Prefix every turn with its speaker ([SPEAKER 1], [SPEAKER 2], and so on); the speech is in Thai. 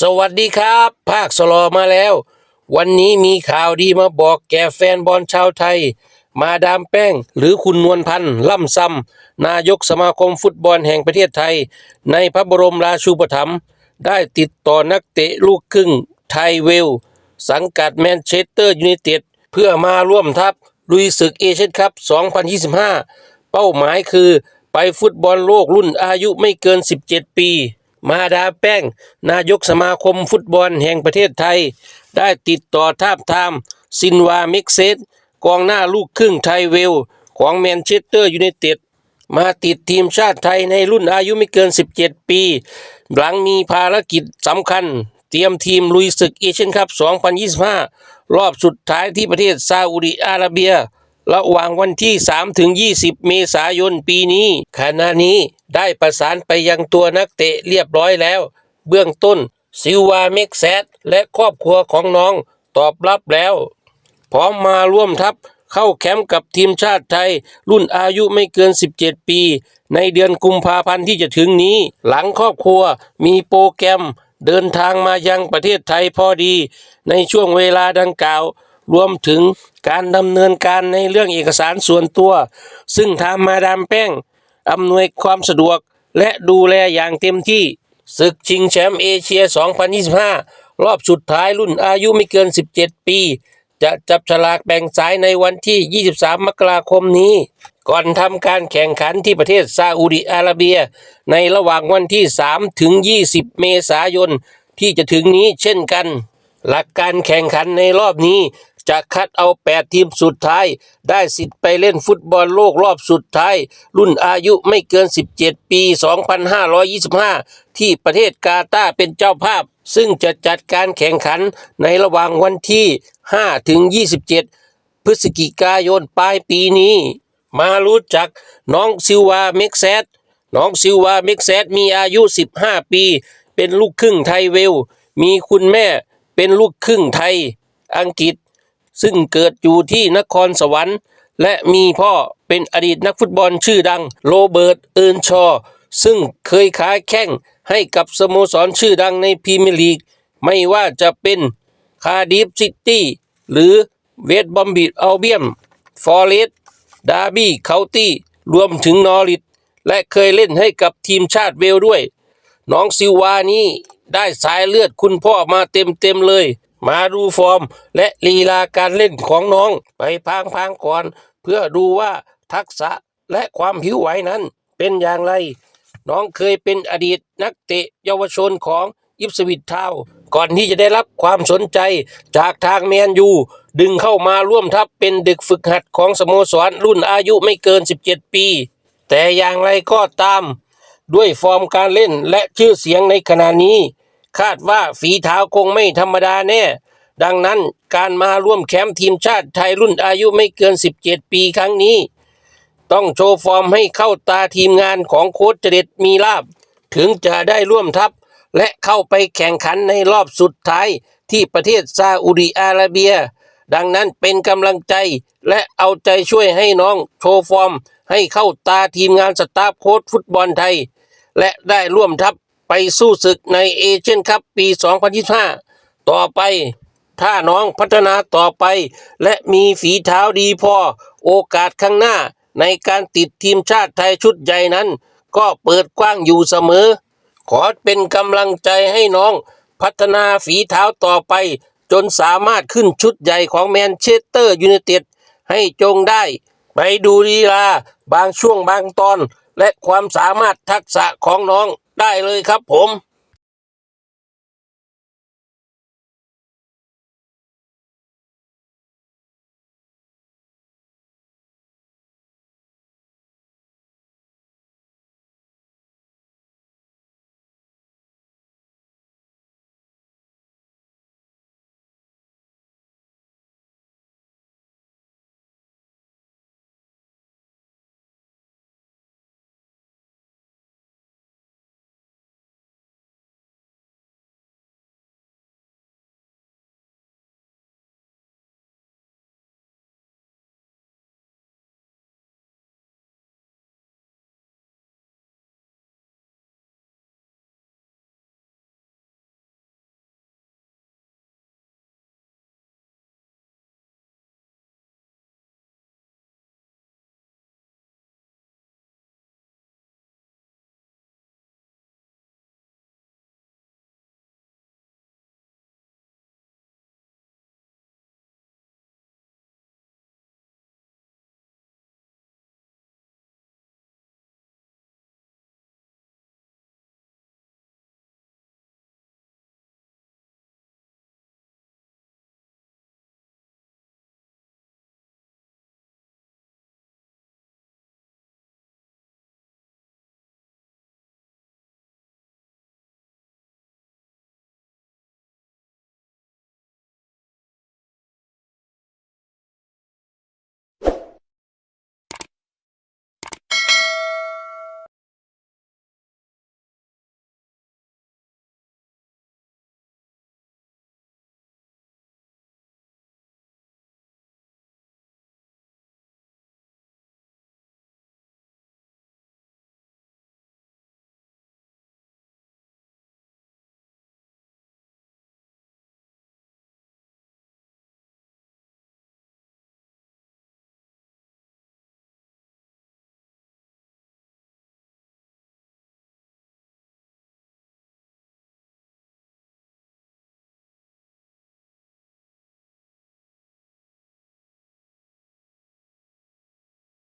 [SPEAKER 1] สวัสดีครับ ภาคสลอมาแล้ว วันนี้มีข่าวดีมาบอกแก่แฟนบอลชาวไทย มาดามแป้ง หรือคุณนวลพันธ์ล่ำซ้ำนายกสมาคมฟุตบอลแห่งประเทศไทย ในพระบรมราชูปถัมภ์ได้ติดต่อนักเตะลูกครึ่งไทยเวล สังกัดแมนเชสเตอร์ยูไนเต็ดเพื่อมาร่วมทัพลุยศึกเอเชียนคัพ 2025 เป้าหมายคือไปฟุตบอลโลกรุ่นอายุไม่เกิน 17 ปี มาดาแป้ง นายกสมาคมฟุตบอลแห่งประเทศไทย ได้ติดต่อทาบทามซินวาเม็กเซตกองหน้าลูกครึ่งไทยเวล ของแมนเชสเตอร์ยูไนเต็ดมาติดทีมชาติไทยในรุ่นอายุไม่เกิน 17 ปี หลังมีภารกิจสำคัญ เตรียมทีมลุยศึกเอเชียนคัพ 2025 รอบสุดท้ายที่ประเทศซาอุดิอาระเบีย ระหว่างวันที่3ถึง20 เมษายนปีนี้ขณะนี้ ได้ประสานไปยังตัวนักเตะเรียบร้อยแล้ว เบื้องต้นซิลวาเม็กแซดและครอบครัวของน้องตอบรับแล้ว พร้อมมาร่วมทัพเข้าแคมป์กับทีมชาติไทย รุ่นอายุไม่เกิน 17 ปี ในเดือนกุมภาพันธ์ที่จะถึงนี้ หลังครอบครัวมีโปรแกรมเดินทางมายังประเทศไทยพอดี ในช่วงเวลาดังกล่าว รวมถึงการดำเนินการในเรื่องเอกสารส่วนตัว ซึ่งทางมาดามแป้ง อำนวยความสะดวกและดูแลอย่างเต็มที่ศึกชิงแชมป์เอเชีย 2025 รอบสุดท้ายรุ่นอายุไม่เกิน 17 ปี จะจับฉลากแบ่งสายในวันที่ 23 มกราคมนี้ ก่อนทำการแข่งขันที่ประเทศซาอุดิอาระเบีย ในระหว่างวันที่ 3 ถึง 20 เมษายน ที่จะถึงนี้เช่นกัน หลักการแข่งขันในรอบนี้ จะคัดเอา 8 ทีมสุดท้าย ได้สิทธิ์ไปเล่นฟุตบอลโลกรอบสุดท้าย รุ่นอายุไม่เกิน 17 ปี 2525 ที่ประเทศกาตาร์เป็นเจ้าภาพ ซึ่งจะจัดการแข่งขันในระหว่างวันที่ 5 ถึง 27 พฤศจิกายนปลายปีนี้ มารู้จักน้องซิวาเม็กแซดน้องซิวาเม็กแซดมีอายุ 15 ปี เป็นลูกครึ่งไทยเวล มีคุณแม่เป็นลูกครึ่งไทย อังกฤษ ซึ่งเกิดอยู่ที่นครสวรรค์ และมีพ่อเป็นอดีตนักฟุตบอลชื่อดังโรเบิร์ตเอิร์นชอว์ซึ่งเคยค้าแข้งให้กับสโมสรชื่อดังในพรีเมียร์ลีก ไม่ว่าจะเป็นคาร์ดิฟซิตี้หรือเวสต์บอมบิดอัลเบียม ฟอร์เรสต์ดาร์บี้เคาน์ตี้ รวมถึงนอริทและเคยเล่นให้กับทีมชาติเวลด้วย น้องซิวานี่ได้สายเลือดคุณพ่อมาเต็มๆเลย มาดูฟอร์มและลีลาการเล่นของน้องไปพังๆก่อน เพื่อดูว่าทักษะและความผิวไหวนั้นเป็นอย่างไร น้องเคยเป็นอดีตนักเตะเยาวชนของอิปสวิททาวก่อนที่จะได้รับความสนใจจากทางแมนยู ดึงเข้ามาร่วมทัพเป็นเด็กฝึกหัดของสโมสรรุ่นอายุไม่เกิน 17 ปี แต่อย่างไรก็ตาม ด้วยฟอร์มการเล่นและชื่อเสียงในขณะนี้ คาดว่าฝีเท้าคงไม่ธรรมดาแน่ ดังนั้นการมาร่วมแคมป์ทีมชาติไทยรุ่นอายุไม่เกิน 17 ปีครั้งนี้ ต้องโชว์ฟอร์มให้เข้าตาทีมงานของโค้ชเจเด็ดมีลาบ ถึงจะได้ร่วมทัพ และเข้าไปแข่งขันในรอบสุดท้ายที่ประเทศซาอุดิอาระเบีย ดังนั้นเป็นกำลังใจและเอาใจช่วยให้น้องโชว์ฟอร์ม ให้เข้าตาทีมงานสตาฟโค้ชฟุตบอลไทย และได้ร่วมทัพ ไปสู้ศึกในเอเชียนคัพปี 2025 ต่อไป ถ้าน้องพัฒนาต่อไป และมีฝีเท้าดีพอ โอกาสข้างหน้าในการติดทีมชาติไทยชุดใหญ่นั้น ก็เปิดกว้างอยู่เสมอ ขอเป็นกำลังใจให้น้องพัฒนาฝีเท้าต่อไป จนสามารถขึ้นชุดใหญ่ของแมนเชสเตอร์ยูไนเต็ดให้จงได้ ไปดูลีลาบางช่วงบางตอน และความสามารถทักษะของน้อง ได้เลยครับผม